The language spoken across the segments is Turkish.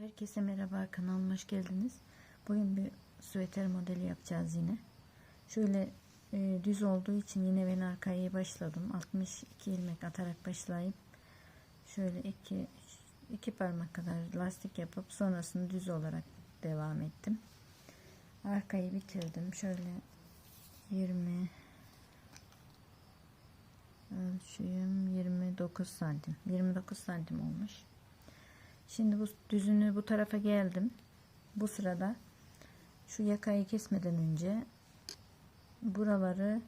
Herkese merhaba kanalıma hoş geldiniz. Bugün bir süveter modeli yapacağız yine. Şöyle e, düz olduğu için yine ben arkaya başladım. 62 ilmek atarak başlayıp şöyle iki iki parmak kadar lastik yapıp sonrasını düz olarak devam ettim. Arkayı bitirdim. Şöyle 20 ölçüyüm 29 santim. 29 santim olmuş. Şimdi bu düzünü bu tarafa geldim. Bu sırada şu yakayı kesmeden önce buraları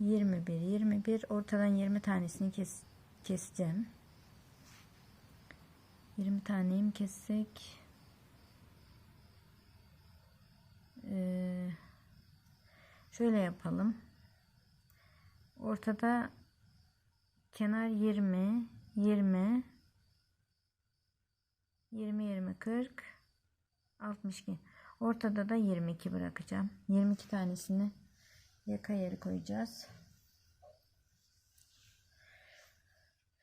21 21 ortadan 20 tanesini kes, keseceğim. 20 taneyim kessek ee, şöyle yapalım. Ortada kenar 20 20 20 20 40 62 ortada da 22 bırakacağım. 22 tanesini yaka yeri koyacağız.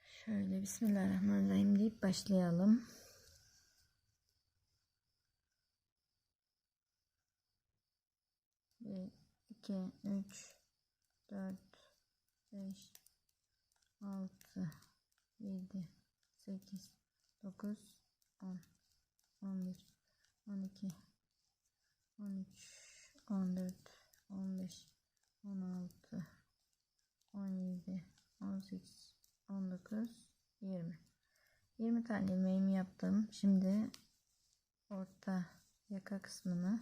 Şöyle bismillahirrahmanirrahim deyip başlayalım. Bir iki üç dört beş altı yedi sekiz dokuz 10 11 12 13 14 15 16 17 18 19 20 20 tane ilmeğimi yaptım. Şimdi orta yaka kısmını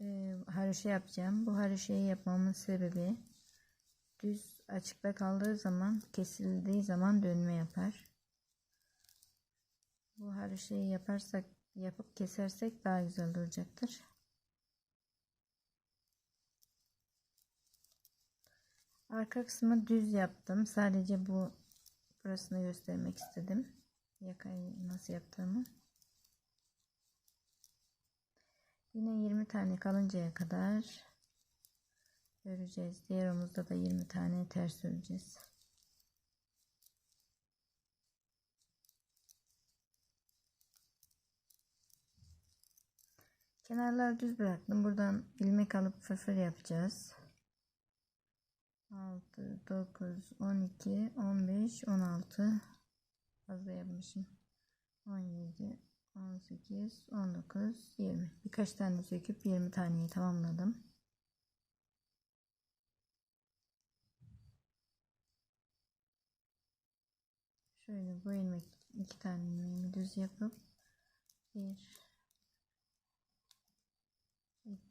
e, haroşa yapacağım. Bu haroşayı yapmamın sebebi düz açıkta kaldığı zaman kesildiği zaman dönme yapar bu her şeyi yaparsak yapıp kesersek daha güzel duracaktır. Arka kısmı düz yaptım. Sadece bu burasını göstermek istedim. Yakayı nasıl yaptığımı. Yine 20 tane kalıncaya kadar öreceğiz. Diğer omuzda da 20 tane ters öreceğiz. Kenarları düz bıraktım. Buradan ilmek alıp fırfır yapacağız. 6, 9, 12, 15, 16 fazla yapmışım. 17, 18, 19, 20. Birkaç tane söküp 20 taneyi tamamladım. Şöyle bu ilmek iki tane düz yapıp 1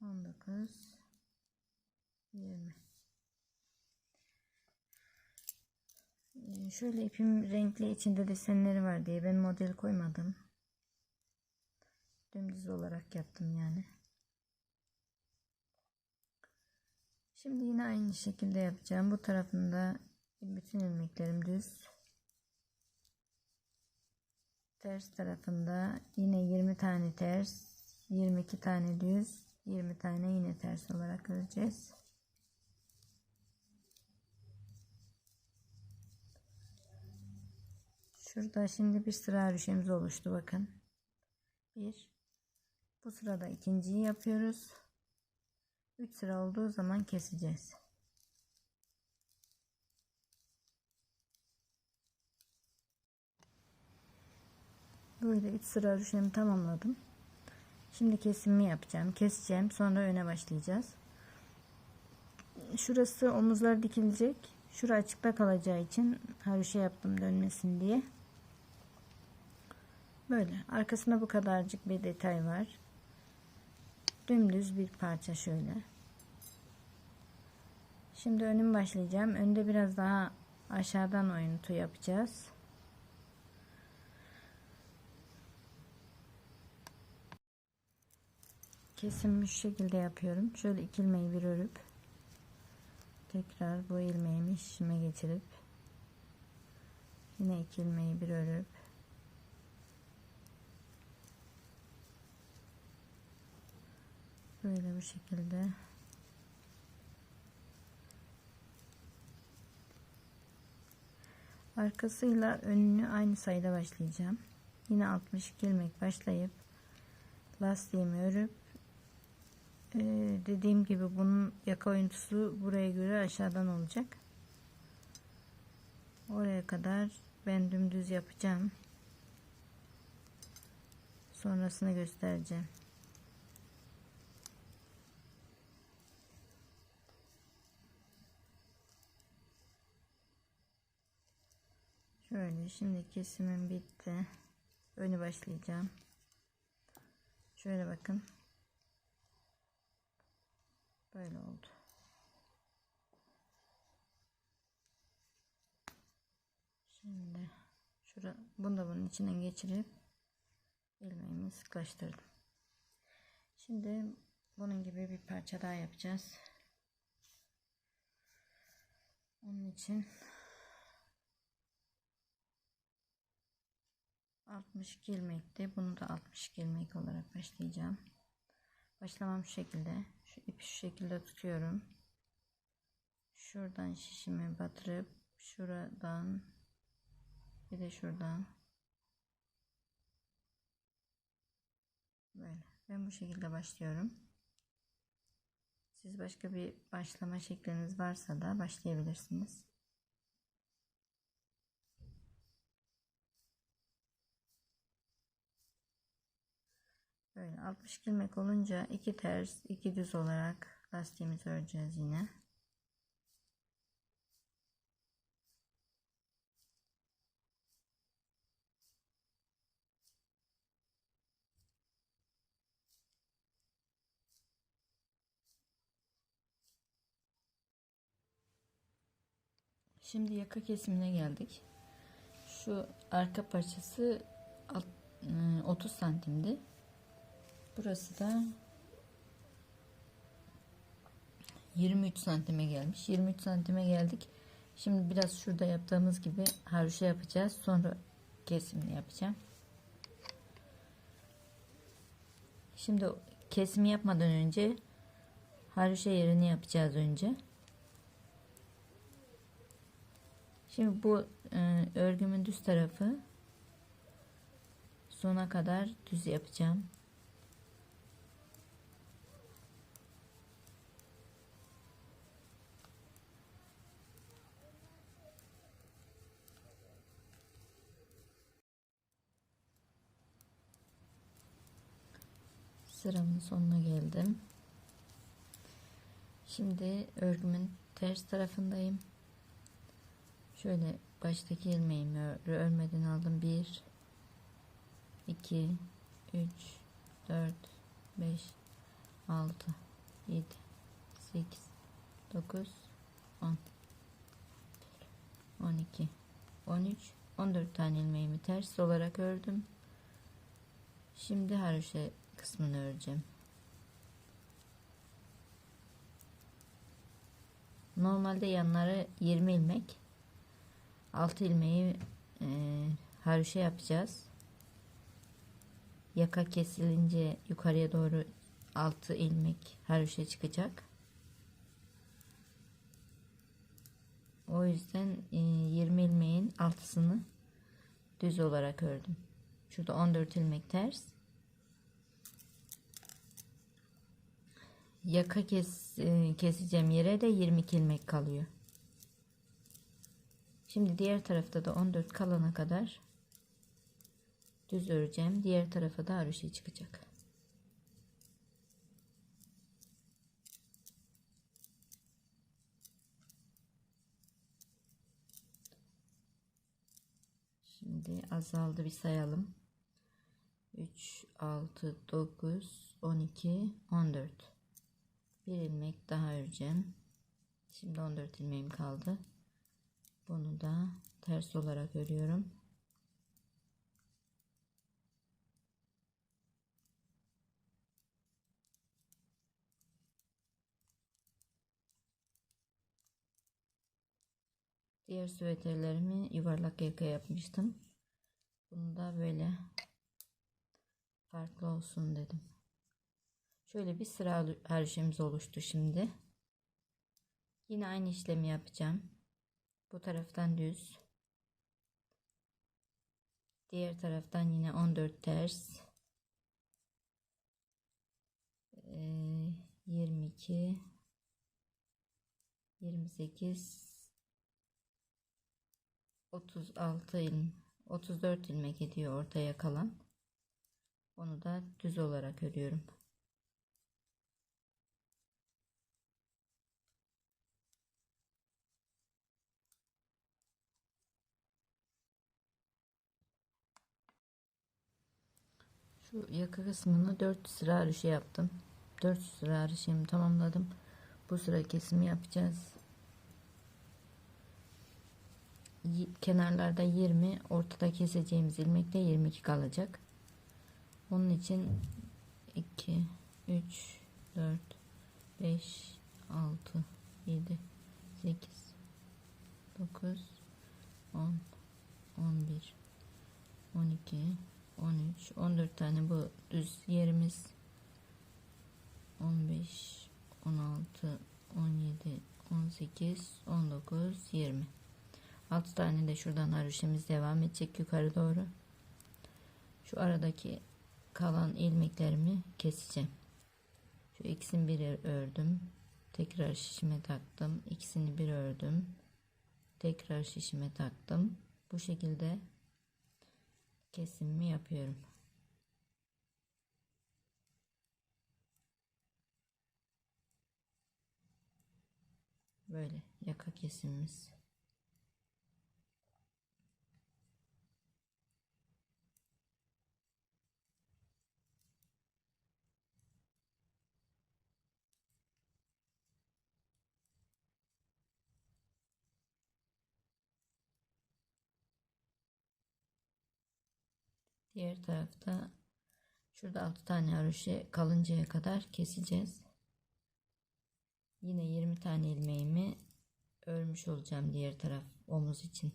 19 20 ee, şöyle ipim renkli içinde desenleri var diye ben model koymadım. Dümdüz olarak yaptım yani. Şimdi yine aynı şekilde yapacağım. Bu tarafında bütün ilmeklerim düz. Ters tarafında yine 20 tane ters 22 tane düz 20 tane yine ters olarak öreceğiz. Şurada şimdi bir sıra örüşemiz oluştu bakın. Bir. Bu sırada ikinciyi yapıyoruz. 3 sıra olduğu zaman keseceğiz. Böyle 3 sıra örüşümü tamamladım. Şimdi kesimimi yapacağım. Keseceğim. Sonra öne başlayacağız. Şurası omuzlar dikilecek. Şura açıkta kalacağı için haroşa yaptım dönmesin diye. Böyle. Arkasında bu kadarcık bir detay var. Dümdüz bir parça şöyle. Şimdi önüm başlayacağım. Önde biraz daha aşağıdan oyuntu yapacağız. Kesimi şu şekilde yapıyorum. Şöyle iki ilmeği bir örüp tekrar bu ilmeğimi şişime geçirip yine iki ilmeği bir örüp böyle bu şekilde arkasıyla önünü aynı sayıda başlayacağım yine 62 ilmek başlayıp lastiğimi örüp e, dediğim gibi bunun yaka oyuntusu buraya göre aşağıdan olacak. Oraya kadar ben dümdüz yapacağım. Sonrasını göstereceğim. Şöyle şimdi kesimim bitti. Önü başlayacağım. Şöyle bakın böyle oldu şimdi şura bunu da bunun içinden geçirip ilmeğimi sıklaştırdım şimdi bunun gibi bir parça daha yapacağız onun için 62 ilmekti. Bunu da 62 ilmek olarak başlayacağım. Başlamam şu şekilde. Şu ipi şu şekilde tutuyorum. Şuradan şişimi batırıp şuradan bir de şuradan böyle. Ben bu şekilde başlıyorum. Siz başka bir başlama şekliniz varsa da başlayabilirsiniz. Böyle 60 ilmek olunca iki ters iki düz olarak lastiğimizi öreceğiz yine. Şimdi yaka kesimine geldik. Şu arka parçası 30 santimdi. Burası da 23 santime gelmiş. 23 santime geldik. Şimdi biraz şurada yaptığımız gibi haroşa yapacağız. Sonra kesimini yapacağım. Şimdi kesimi yapmadan önce haroşa yerini yapacağız önce. Şimdi bu e, örgümün düz tarafı sona kadar düz yapacağım. Sıramın sonuna geldim. Şimdi örgümün ters tarafındayım. Şöyle baştaki ilmeğimi örmeden aldım. 1 2 3 4 5 6 7 8 9 10 12 13 14 tane ilmeğimi ters olarak ördüm. Şimdi şey kısmını öreceğim. Normalde yanları 20 ilmek. 6 ilmeği e, haroşa yapacağız. Yaka kesilince yukarıya doğru 6 ilmek haroşa çıkacak. O yüzden e, 20 ilmeğin altısını düz olarak ördüm. Şurada 14 ilmek ters. Yaka kes, e, keseceğim yere de 22 ilmek kalıyor. Şimdi diğer tarafta da 14 kalana kadar düz öreceğim. Diğer tarafa da haroşa çıkacak. Şimdi azaldı bir sayalım. 3, 6, 9, 12, 14 bir ilmek daha öreceğim. Şimdi 14 ilmeğim kaldı. Bunu da ters olarak örüyorum. Diğer süveterlerimi yuvarlak yaka yapmıştım. Bunu da böyle farklı olsun dedim. Şöyle bir sıra haroşemiz oluştu şimdi. Yine aynı işlemi yapacağım. Bu taraftan düz. Diğer taraftan yine 14 ters. Ee, 22 28 36 ilm 34 ilmek ediyor ortaya kalan. Onu da düz olarak örüyorum. Şu yaka kısmını 4 sıra haroşa yaptım. 4 sıra haroşamı tamamladım. Bu sıra kesimi yapacağız. Kenarlarda 20, ortada keseceğimiz ilmekte 22 kalacak. Onun için 2, 3, 4, 5, 6, 9 yerimiz. 15 16 17 18 19 20 6 tane de şuradan haroşemiz devam edecek yukarı doğru. Şu aradaki kalan ilmeklerimi keseceğim. Şu ikisini bir ördüm. Tekrar şişime taktım. İkisini bir ördüm. Tekrar şişime taktım. Bu şekilde kesimimi yapıyorum. Böyle yaka kesimimiz. Diğer tarafta şurada 6 tane haroşa kalıncaya kadar keseceğiz. Yine 20 tane ilmeğimi örmüş olacağım diğer taraf omuz için.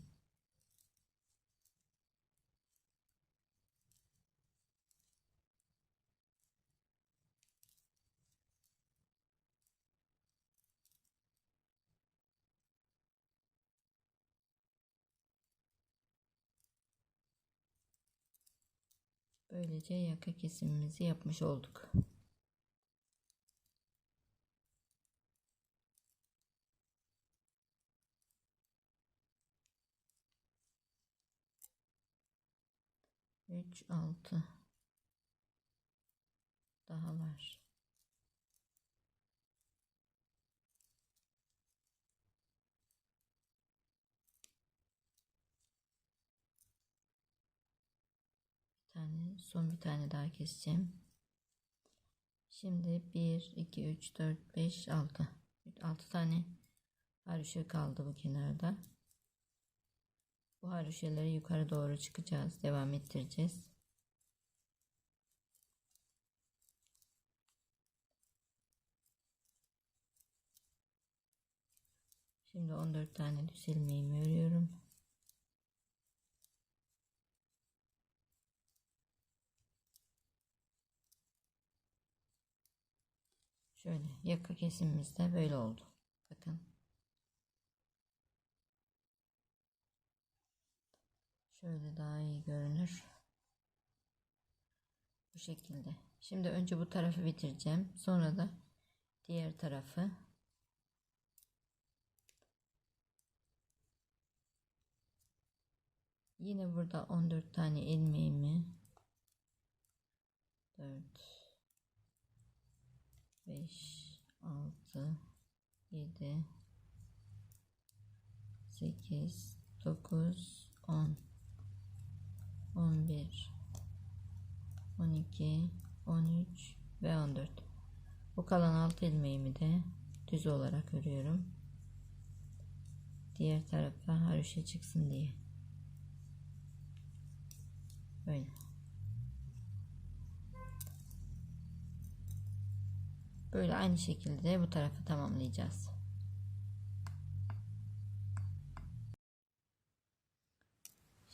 Böylece yaka kesimimizi yapmış olduk. Üç altı daha var. tane son bir tane daha keseceğim. Şimdi 1 2 3 4 5 6 6 tane haroşa kaldı bu kenarda. Bu haroşaları yukarı doğru çıkacağız. Devam ettireceğiz. Şimdi 14 tane düz ilmeğimi örüyorum. Şöyle yaka kesimimiz de böyle oldu. Bakın. Şöyle daha iyi görünür. Bu şekilde. Şimdi önce bu tarafı bitireceğim. Sonra da diğer tarafı Yine burada 14 tane ilmeğimi 4 5 6 7 8 9 10 11 12 13 ve 14 bu kalan alt ilmeğimi de düz olarak örüyorum. Diğer tarafa haroşa çıksın diye. Böyle. Böyle aynı şekilde bu tarafı tamamlayacağız.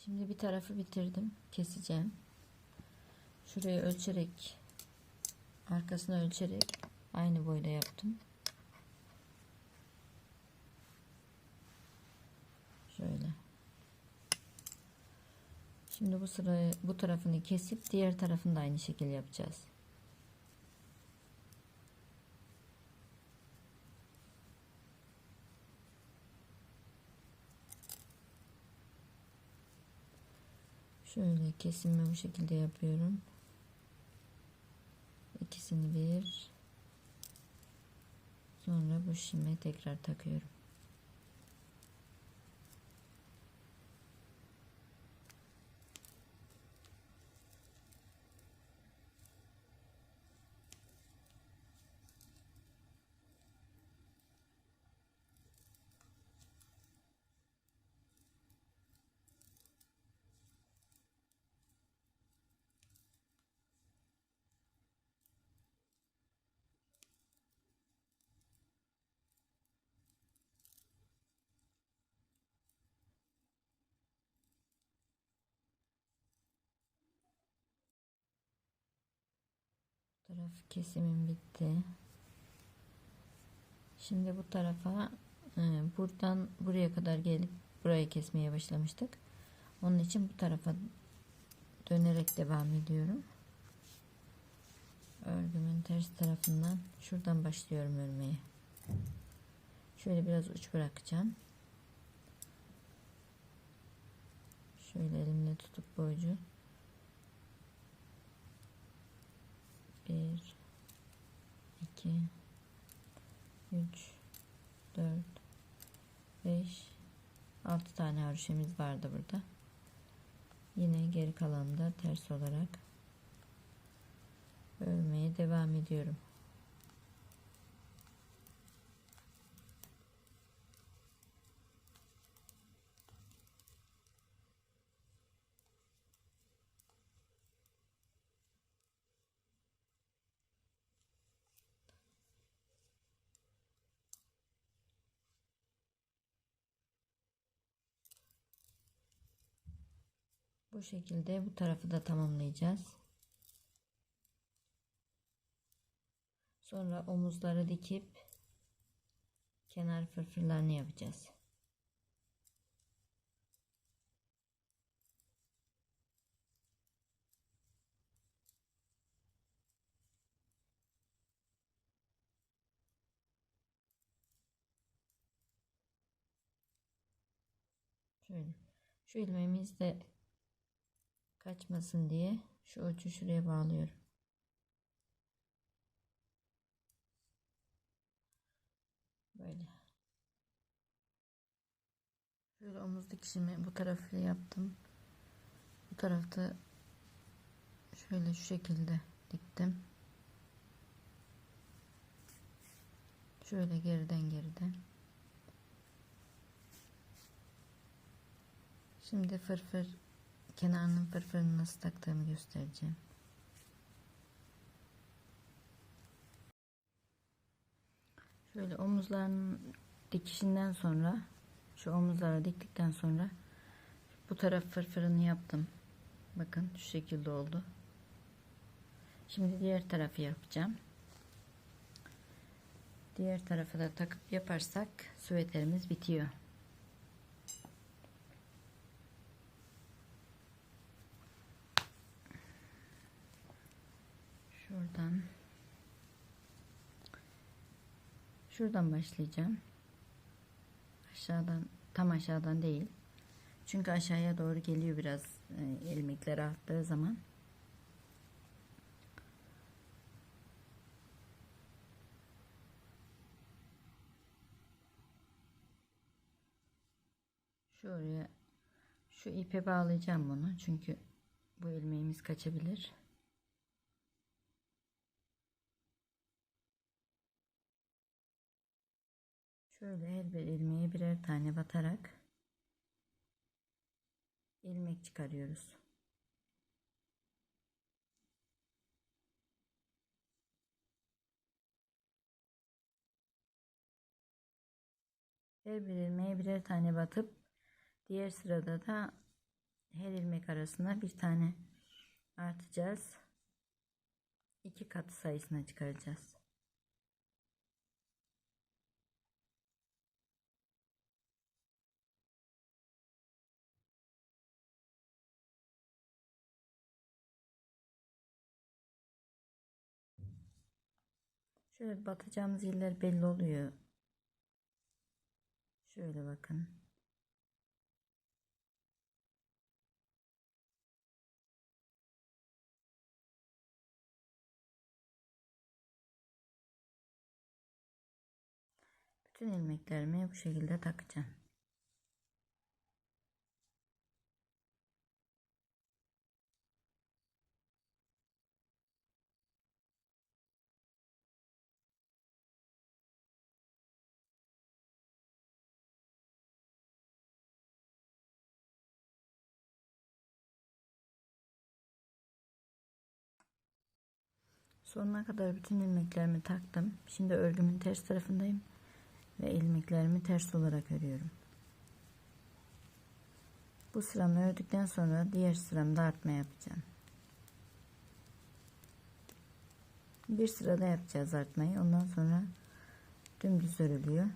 Şimdi bir tarafı bitirdim. Keseceğim. Şurayı ölçerek arkasını ölçerek aynı boyda yaptım. Şöyle. Şimdi bu sırayı bu tarafını kesip diğer tarafını da aynı şekilde yapacağız. Şöyle kesimi bu şekilde yapıyorum. İkisini bir sonra bu şime tekrar takıyorum. Taraf kesimim bitti. Şimdi bu tarafa e, buradan buraya kadar gelip burayı kesmeye başlamıştık. Onun için bu tarafa dönerek devam ediyorum. Örgümün ters tarafından şuradan başlıyorum örmeye. Şöyle biraz uç bırakacağım. Şöyle elimle tutup boycu 1 2 3 4 5 6 tane haroşemiz vardı burada. Yine geri kalanı ters olarak örmeye devam ediyorum. Bu şekilde bu tarafı da tamamlayacağız. Sonra omuzları dikip kenar fırfırlarını yapacağız. Şöyle. Şu ilmeğimiz de kaçmasın diye şu ucu şuraya bağlıyorum. Böyle. Şöyle omuz dikişimi bu tarafı yaptım. Bu tarafta şöyle şu şekilde diktim. Şöyle geriden geriden. Şimdi fırfır kenarının fırfırını nasıl taktığımı göstereceğim. Şöyle omuzların dikişinden sonra şu omuzlara diktikten sonra bu taraf fırfırını yaptım. Bakın şu şekilde oldu. Şimdi diğer tarafı yapacağım. Diğer tarafı da takıp yaparsak süveterimiz bitiyor. Şuradan şuradan başlayacağım. Aşağıdan tam aşağıdan değil. Çünkü aşağıya doğru geliyor biraz e, ilmekler arttığı zaman. Şuraya şu ipe bağlayacağım bunu çünkü bu ilmeğimiz kaçabilir. Şöyle her bir ilmeğe birer tane batarak ilmek çıkarıyoruz. Her bir ilmeğe birer tane batıp diğer sırada da her ilmek arasına bir tane artacağız. İki katı sayısına çıkaracağız. Şöyle batacağımız yerler belli oluyor. Şöyle bakın. Bütün ilmeklerimi bu şekilde takacağım. Sonuna kadar bütün ilmeklerimi taktım. Şimdi örgümün ters tarafındayım ve ilmeklerimi ters olarak örüyorum. Bu sıramı ördükten sonra diğer sıramda artma yapacağım. Bir sırada yapacağız artmayı. Ondan sonra dümdüz örülüyor.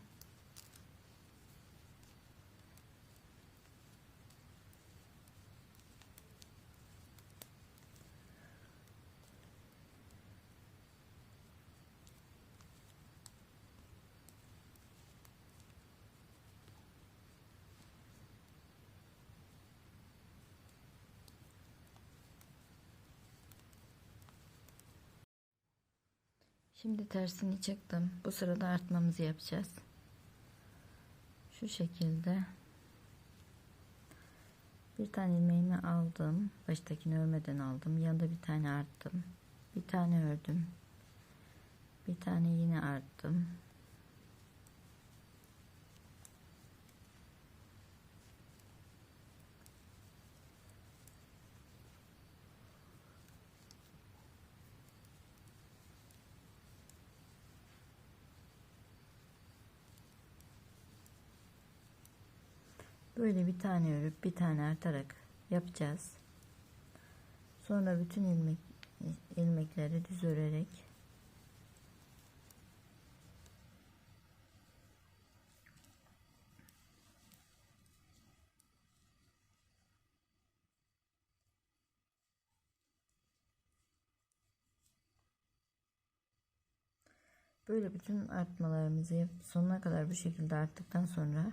Şimdi tersini çıktım. Bu sırada artmamızı yapacağız. Şu şekilde bir tane ilmeğimi aldım. Baştakini örmeden aldım. Yanında bir tane arttım. Bir tane ördüm. Bir tane yine arttım. Böyle bir tane örüp bir tane artarak yapacağız. Sonra bütün ilmek ilmekleri düz örerek Böyle bütün artmalarımızı sonuna kadar bu şekilde arttıktan sonra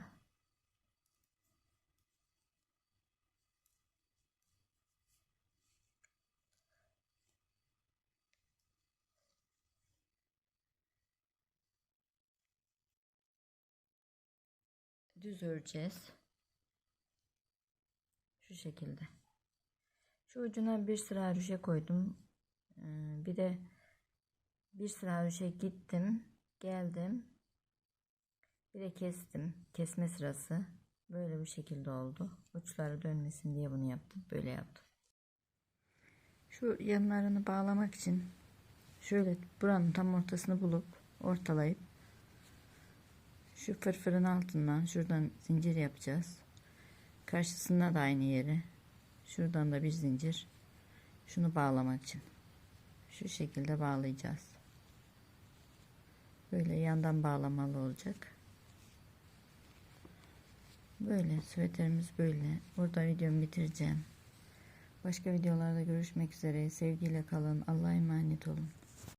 düz öreceğiz. Şu şekilde. Şu ucuna bir sıra rüşe koydum. Ee, bir de bir sıra rüşe gittim. Geldim. Bir de kestim. Kesme sırası. Böyle bu şekilde oldu. Uçları dönmesin diye bunu yaptım. Böyle yaptım. Şu yanlarını bağlamak için şöyle buranın tam ortasını bulup ortalayıp şu fırfırın altından şuradan zincir yapacağız. Karşısında da aynı yere. Şuradan da bir zincir. Şunu bağlamak için. Şu şekilde bağlayacağız. Böyle yandan bağlamalı olacak. Böyle süveterimiz böyle. Burada videomu bitireceğim. Başka videolarda görüşmek üzere. Sevgiyle kalın. Allah'a emanet olun.